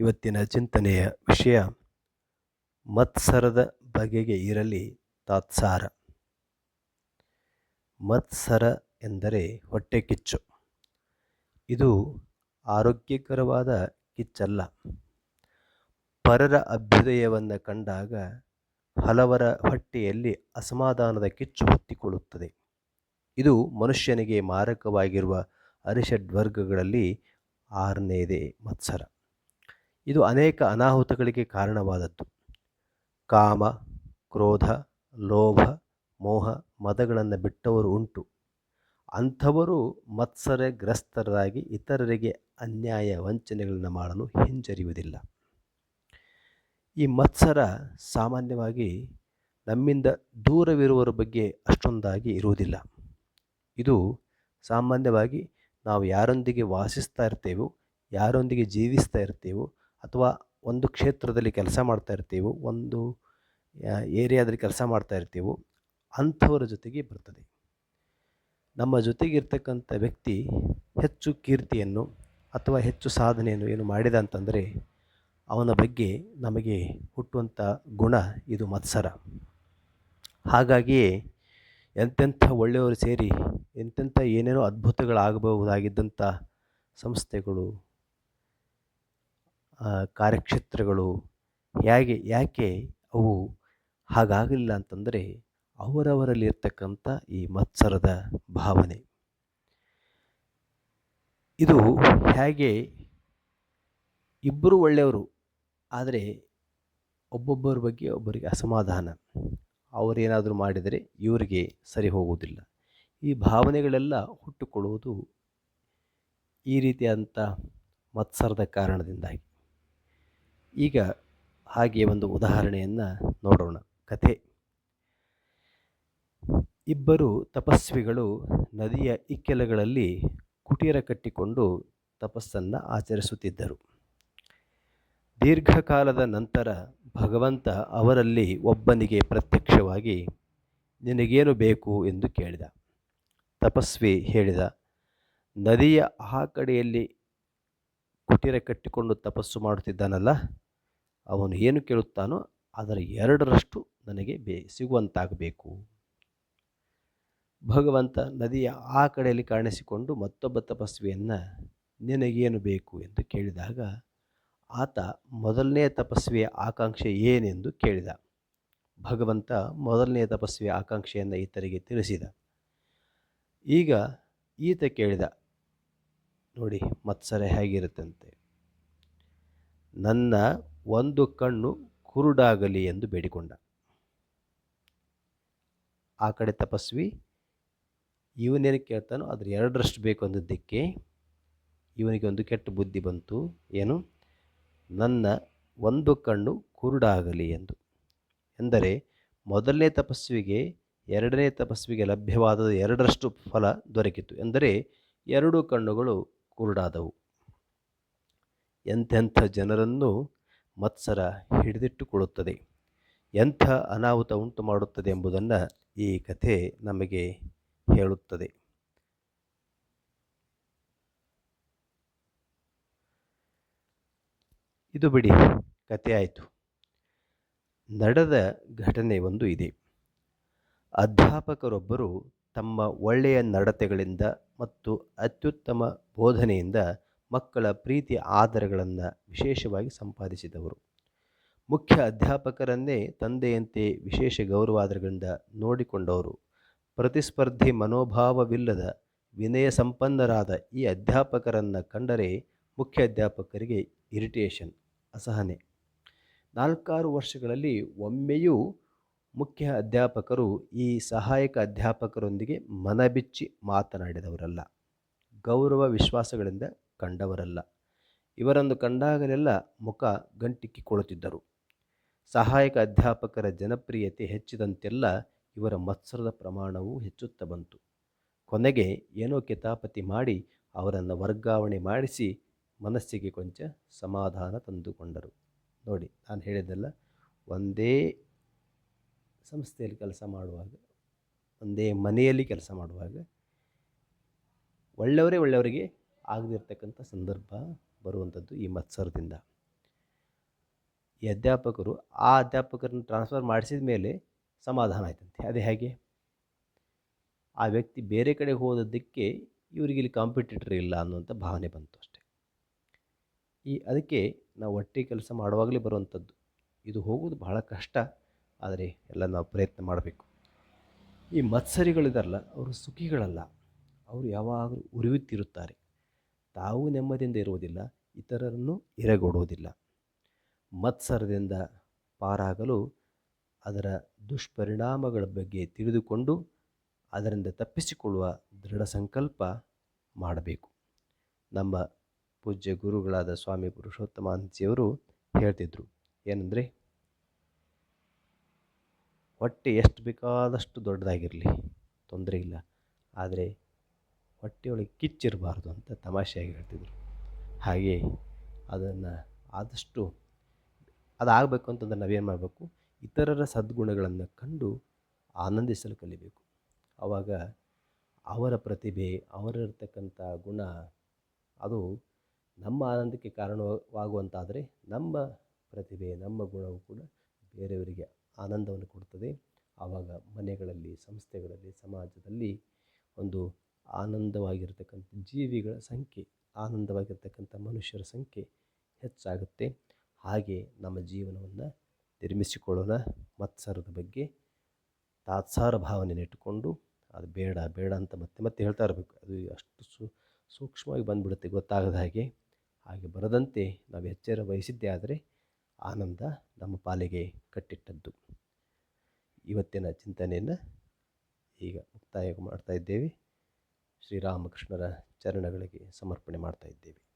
ಇವತ್ತಿನ ಚಿಂತನೆಯ ವಿಷಯ ಮತ್ಸರದ ಬಗೆಗೆ ಇರಲಿ ತಾತ್ಸಾರ. ಮತ್ಸರ ಎಂದರೆ ಹೊಟ್ಟೆ ಕಿಚ್ಚು. ಇದು ಆರೋಗ್ಯಕರವಾದ ಕಿಚ್ಚಲ್ಲ. ಪರರ ಅಭ್ಯುದಯವನ್ನು ಕಂಡಾಗ ಹಲವರ ಹೊಟ್ಟೆಯಲ್ಲಿ ಅಸಮಾಧಾನದ ಕಿಚ್ಚು ಹೊತ್ತಿಕೊಳ್ಳುತ್ತದೆ. ಇದು ಮನುಷ್ಯನಿಗೆ ಮಾರಕವಾಗಿರುವ ಅರಿಷಡ್ವರ್ಗಗಳಲ್ಲಿ ಆರನೇದೇ ಮತ್ಸರ. ಇದು ಅನೇಕ ಅನಾಹುತಗಳಿಗೆ ಕಾರಣವಾದದ್ದು. ಕಾಮ, ಕ್ರೋಧ, ಲೋಭ, ಮೋಹ, ಮದಗಳನ್ನು ಬಿಟ್ಟವರು ಉಂಟು. ಅಂಥವರು ಮತ್ಸರಗ್ರಸ್ತರಾಗಿ ಇತರರಿಗೆ ಅನ್ಯಾಯ ವಂಚನೆಗಳನ್ನು ಮಾಡಲು ಹಿಂಜರಿಯುವುದಿಲ್ಲ. ಈ ಮತ್ಸರ ಸಾಮಾನ್ಯವಾಗಿ ನಮ್ಮಿಂದ ದೂರವಿರುವವರ ಬಗ್ಗೆ ಅಷ್ಟೊಂದಾಗಿ ಇರುವುದಿಲ್ಲ. ಇದು ಸಾಮಾನ್ಯವಾಗಿ ನಾವು ಯಾರೊಂದಿಗೆ ವಾಸಿಸ್ತಾ ಇರ್ತೇವೋ, ಯಾರೊಂದಿಗೆ ಜೀವಿಸ್ತಾ ಇರ್ತೇವೋ ಅಥವಾ ಒಂದು ಕ್ಷೇತ್ರದಲ್ಲಿ ಕೆಲಸ ಮಾಡ್ತಾ ಇರ್ತೀವೋ, ಒಂದು ಏರಿಯಾದಲ್ಲಿ ಕೆಲಸ ಮಾಡ್ತಾ ಇರ್ತೀವೋ, ಅಂಥವರ ಜೊತೆಗೆ ಬರ್ತದೆ. ನಮ್ಮ ಜೊತೆಗಿರ್ತಕ್ಕಂಥ ವ್ಯಕ್ತಿ ಹೆಚ್ಚು ಕೀರ್ತಿಯನ್ನು ಅಥವಾ ಹೆಚ್ಚು ಸಾಧನೆಯನ್ನು ಏನು ಮಾಡಿದ ಅಂತಂದರೆ, ಅವನ ಬಗ್ಗೆ ನಮಗೆ ಹುಟ್ಟುವಂಥ ಗುಣ ಇದು ಮತ್ಸರ. ಹಾಗಾಗಿಯೇ ಎಂತೆಂಥ ಒಳ್ಳೆಯವರು ಸೇರಿ, ಎಂತೆಂಥ ಏನೇನೋ ಅದ್ಭುತಗಳಾಗಬಹುದಾಗಿದ್ದಂಥ ಸಂಸ್ಥೆಗಳು ಕಾರ್ಯಕ್ಷೇತ್ರಗಳು ಹೇಗೆ, ಯಾಕೆ ಅವು ಹಾಗಾಗಲಿಲ್ಲ ಅಂತಂದರೆ ಅವರವರಲ್ಲಿ ಇರ್ತಕ್ಕಂಥ ಈ ಮತ್ಸರದ ಭಾವನೆ. ಇದು ಹೇಗೆ ಇಬ್ಬರು ಒಳ್ಳೆಯವರು, ಆದರೆ ಒಬ್ಬೊಬ್ಬರ ಬಗ್ಗೆ ಒಬ್ಬರಿಗೆ ಅಸಮಾಧಾನ. ಅವರೇನಾದರೂ ಮಾಡಿದರೆ ಇವರಿಗೆ ಸರಿ ಹೋಗುವುದಿಲ್ಲ. ಈ ಭಾವನೆಗಳೆಲ್ಲ ಹುಟ್ಟುಕೊಳ್ಳುವುದು ಈ ರೀತಿಯಾದಂಥ ಮತ್ಸರದ ಕಾರಣದಿಂದಾಗಿ. ಈಗ ಹಾಗೆ ಒಂದು ಉದಾಹರಣೆಯನ್ನು ನೋಡೋಣ. ಕಥೆ. ಇಬ್ಬರು ತಪಸ್ವಿಗಳು ನದಿಯ ಇಕ್ಕೆಲಗಳಲ್ಲಿ ಕುಟೀರ ಕಟ್ಟಿಕೊಂಡು ತಪಸ್ಸನ್ನು ಆಚರಿಸುತ್ತಿದ್ದರು. ದೀರ್ಘಕಾಲದ ನಂತರ ಭಗವಂತ ಅವರಲ್ಲಿ ಒಬ್ಬನಿಗೆ ಪ್ರತ್ಯಕ್ಷವಾಗಿ, ನಿನಗೇನು ಬೇಕು? ಎಂದು ಕೇಳಿದ. ತಪಸ್ವಿ ಹೇಳಿದ, ನದಿಯ ಆ ಕಡೆಯಲ್ಲಿ ಕುಟೀರ ಕಟ್ಟಿಕೊಂಡು ತಪಸ್ಸು ಮಾಡುತ್ತಿದ್ದಾನಲ್ಲ, ಅವನು ಏನು ಕೇಳುತ್ತಾನೋ ಅದರ ಎರಡರಷ್ಟು ನನಗೆ ಬೇ, ಸಿಗುವಂತಾಗಬೇಕು. ಭಗವಂತ ನದಿಯ ಆ ಕಡೆಯಲ್ಲಿ ಕಾಣಿಸಿಕೊಂಡು ಮತ್ತೊಬ್ಬ ತಪಸ್ವಿಯನ್ನು, ನಿನಗೇನು ಬೇಕು ಎಂದು ಕೇಳಿದಾಗ, ಆತ ಮೊದಲನೇ ತಪಸ್ವಿಯ ಆಕಾಂಕ್ಷೆ ಏನೆಂದು ಕೇಳಿದ. ಭಗವಂತ ಮೊದಲನೇ ತಪಸ್ವಿಯ ಆಕಾಂಕ್ಷೆಯನ್ನು ಈತರಿಗೆ ತಿಳಿಸಿದ. ಈಗ ಈತ ಕೇಳಿದ ನೋಡಿ ಮತ್ಸರ ಹೇಗಿರುತ್ತಂತೆ. ನನ್ನ ಒಂದು ಕಣ್ಣು ಕುರುಡಾಗಲಿ ಎಂದು ಬೇಡಿಕೊಂಡ. ಆ ಕಡೆ ತಪಸ್ವಿ, ಇವನೇನು ಕೇಳ್ತಾನೋ ಅದ್ರ ಎರಡರಷ್ಟು ಬೇಕು ಅಂದಿದ್ದಕ್ಕೆ ಇವನಿಗೆ ಒಂದು ಕೆಟ್ಟ ಬುದ್ಧಿ ಬಂತು. ಏನು? ನನ್ನ ಒಂದು ಕಣ್ಣು ಕುರುಡಾಗಲಿ ಎಂದು. ಎಂದರೆ ಮೊದಲನೇ ತಪಸ್ವಿಗೆ, ಎರಡನೇ ತಪಸ್ವಿಗೆ ಲಭ್ಯವಾದ ಎರಡರಷ್ಟು ಫಲ ದೊರಕಿತು ಎಂದರೆ ಎರಡು ಕಣ್ಣುಗಳು ಕುರುಡಾದವು. ಎಂಥೆಂಥ ಜನರನ್ನು ಮತ್ಸರ ಹಿಡಿದಿಟ್ಟುಕೊಳ್ಳುತ್ತದೆ. ಎಂಥ ಅನಾಹುತ ಉಂಟು ಮಾಡುತ್ತದೆ ಎಂಬುದನ್ನು ಈ ಕಥೆ ನಮಗೆ ಹೇಳುತ್ತದೆ. ಇದು ಬಿಡಿ ಕತೆ ಆಯಿತು. ನಡೆದ ಘಟನೆ ಒಂದು ಇದೆ. ಅಧ್ಯಾಪಕರೊಬ್ಬರು ತಮ್ಮ ಒಳ್ಳೆಯ ನಡತೆಗಳಿಂದ ಮತ್ತು ಅತ್ಯುತ್ತಮ ಬೋಧನೆಯಿಂದ ಮಕ್ಕಳ ಪ್ರೀತಿ ಆದರಗಳನ್ನು ವಿಶೇಷವಾಗಿ ಸಂಪಾದಿಸಿದವರು. ಮುಖ್ಯ ಅಧ್ಯಾಪಕರನ್ನೇ ತಂದೆಯಂತೆ ವಿಶೇಷ ಗೌರವಾದರಗಳಿಂದ ನೋಡಿಕೊಂಡವರು. ಪ್ರತಿಸ್ಪರ್ಧಿ ಮನೋಭಾವವಿಲ್ಲದ ವಿನಯ ಸಂಪನ್ನರಾದ ಈ ಅಧ್ಯಾಪಕರನ್ನು ಕಂಡರೆ ಮುಖ್ಯ ಅಧ್ಯಾಪಕರಿಗೆ ಇರಿಟೇಷನ್, ಅಸಹನೆ. ನಾಲ್ಕಾರು ವರ್ಷಗಳಲ್ಲಿ ಒಮ್ಮೆಯೂ ಮುಖ್ಯ ಅಧ್ಯಾಪಕರು ಈ ಸಹಾಯಕ ಅಧ್ಯಾಪಕರೊಂದಿಗೆ ಮನಬಿಚ್ಚಿ ಮಾತನಾಡಿದವರಲ್ಲ. ಗೌರವ ವಿಶ್ವಾಸಗಳಿಂದ ಕಂಡವರಲ್ಲ. ಇವರನ್ನು ಕಂಡಾಗಲೆಲ್ಲ ಮುಖ ಗಂಟಿಕ್ಕಿಕೊಳ್ಳುತ್ತಿದ್ದರು. ಸಹಾಯಕ ಅಧ್ಯಾಪಕರ ಜನಪ್ರಿಯತೆ ಹೆಚ್ಚಿದಂತೆಲ್ಲ ಇವರ ಮತ್ಸರದ ಪ್ರಮಾಣವೂ ಹೆಚ್ಚುತ್ತಾ ಬಂತು. ಕೊನೆಗೆ ಏನೋ ಕಿತಾಪತಿ ಮಾಡಿ ಅವರನ್ನು ವರ್ಗಾವಣೆ ಮಾಡಿಸಿ ಮನಸ್ಸಿಗೆ ಕೊಂಚ ಸಮಾಧಾನ ತಂದುಕೊಂಡರು. ನೋಡಿ, ನಾನು ಹೇಳಿದ್ದೆಲ್ಲ ಒಂದೇ ಸಂಸ್ಥೆಯಲ್ಲಿ ಕೆಲಸ ಮಾಡುವಾಗ, ಒಂದೇ ಮನೆಯಲ್ಲಿ ಕೆಲಸ ಮಾಡುವಾಗ ಒಳ್ಳೆಯವರೇ ಒಳ್ಳೆಯವರಿಗೆ ಆಗದಿರ್ತಕ್ಕಂಥ ಸಂದರ್ಭ ಬರುವಂಥದ್ದು ಈ ಮತ್ಸರದಿಂದ. ಈ ಅಧ್ಯಾಪಕರು ಆ ಅಧ್ಯಾಪಕರನ್ನು ಟ್ರಾನ್ಸ್ಫರ್ ಮಾಡಿಸಿದ ಮೇಲೆ ಸಮಾಧಾನ ಆಯ್ತಂತೆ. ಅದೇ ಹೇಗೆ ಆ ವ್ಯಕ್ತಿ ಬೇರೆ ಕಡೆ ಹೋದದ್ದಕ್ಕೆ ಇವರಿಗೆ ಇಲ್ಲಿ ಕಾಂಪಿಟೇಟರ್ ಇಲ್ಲ ಅನ್ನುವಂಥ ಭಾವನೆ ಬಂತು ಅಷ್ಟೆ. ಈ ಅದಕ್ಕೆ ನಾವು ಒಟ್ಟಿಗೆ ಕೆಲಸ ಮಾಡುವಾಗಲೇ ಬರುವಂಥದ್ದು, ಇದು ಹೋಗೋದು ಬಹಳ ಕಷ್ಟ. ಆದರೆ ಎಲ್ಲ ನಾವು ಪ್ರಯತ್ನ ಮಾಡಬೇಕು. ಈ ಮತ್ಸರಿಗಳಿದಾರಲ್ಲ, ಅವರು ಸುಖಿಗಳಲ್ಲ. ಅವರು ಯಾವಾಗಲೂ ಉರಿಯುತ್ತಿರುತ್ತಾರೆ. ತಾವು ನೆಮ್ಮದಿಯಿಂದ ಇರುವುದಿಲ್ಲ, ಇತರರನ್ನು ಇರಗೊಡುವುದಿಲ್ಲ ಮತ್ಸರದಿಂದ ಪಾರಾಗಲು ಅದರ ದುಷ್ಪರಿಣಾಮಗಳ ಬಗ್ಗೆ ತಿಳಿದುಕೊಂಡು ಅದರಿಂದ ತಪ್ಪಿಸಿಕೊಳ್ಳುವ ದೃಢ ಸಂಕಲ್ಪ ಮಾಡಬೇಕು. ನಮ್ಮ ಪೂಜ್ಯ ಗುರುಗಳಾದ ಸ್ವಾಮಿ ಪುರುಷೋತ್ತಮಾನಂದಜಿಯವರು ಹೇಳ್ತಿದ್ರು, ಏನಂದರೆ ಹೊಟ್ಟೆ ಎಷ್ಟು ಬೇಕಾದಷ್ಟು ದೊಡ್ಡದಾಗಿರಲಿ, ತೊಂದರೆ ಇಲ್ಲ. ಆದರೆ ಹೊಟ್ಟೆಯೊಳಗೆ ಕಿಚ್ಚಿರಬಾರ್ದು ಅಂತ ತಮಾಷೆಯಾಗಿ ಹೇಳ್ತಿದ್ರು. ಹಾಗೆ ಅದನ್ನು ಆದಷ್ಟು ಅದಾಗಬೇಕು ಅಂತಂದ್ರೆ ನಾವೇನು ಮಾಡಬೇಕು? ಇತರರ ಸದ್ಗುಣಗಳನ್ನು ಕಂಡು ಆನಂದಿಸಲು ಕಲಿಬೇಕು. ಆವಾಗ ಅವರ ಪ್ರತಿಭೆ, ಅವರಿರ್ತಕ್ಕಂಥ ಗುಣ, ಅದು ನಮ್ಮ ಆನಂದಕ್ಕೆ ಕಾರಣವಾಗುವಂತಾದರೆ ನಮ್ಮ ಪ್ರತಿಭೆ, ನಮ್ಮ ಗುಣವು ಕೂಡ ಬೇರೆಯವರಿಗೆ ಆನಂದವನ್ನು ಕೊಡುತ್ತದೆ. ಆವಾಗ ಮನೆಗಳಲ್ಲಿ, ಸಂಸ್ಥೆಗಳಲ್ಲಿ, ಸಮಾಜದಲ್ಲಿ ಒಂದು ಆನಂದವಾಗಿರ್ತಕ್ಕಂಥ ಜೀವಿಗಳ ಸಂಖ್ಯೆ, ಆನಂದವಾಗಿರ್ತಕ್ಕಂಥ ಮನುಷ್ಯರ ಸಂಖ್ಯೆ ಹೆಚ್ಚಾಗುತ್ತೆ. ಹಾಗೆ ನಮ್ಮ ಜೀವನವನ್ನು ನಿರ್ಮಿಸಿಕೊಳ್ಳೋಣ. ಮತ್ಸರದ ಬಗ್ಗೆ ತಾತ್ಸಾರ ಭಾವನೆಯನ್ನು ಇಟ್ಟುಕೊಂಡು, ಅದು ಬೇಡ ಬೇಡ ಅಂತ ಮತ್ತೆ ಮತ್ತೆ ಹೇಳ್ತಾ ಇರಬೇಕು. ಅದು ಅಷ್ಟು ಸೂ, ಸೂಕ್ಷ್ಮವಾಗಿ ಬಂದುಬಿಡುತ್ತೆ, ಗೊತ್ತಾಗದ ಹಾಗೆ. ಹಾಗೆ ಬರದಂತೆ ನಾವು ಎಚ್ಚರ ವಹಿಸಿದ್ದೇ ಆದರೆ ಆನಂದ ನಮ್ಮ ಪಾಲಿಗೆ ಕಟ್ಟಿಟ್ಟದ್ದು. ಇವತ್ತಿನ ಚಿಂತನೆಯನ್ನು ಈಗ ಮುಕ್ತಾಯ ಮಾಡ್ತಾ ಇದ್ದೇವೆ. ಶ್ರೀರಾಮಕೃಷ್ಣರ ಚರಣಗಳಿಗೆ ಸಮರ್ಪಣೆ ಮಾಡ್ತಾ ಇದ್ದೇವೆ.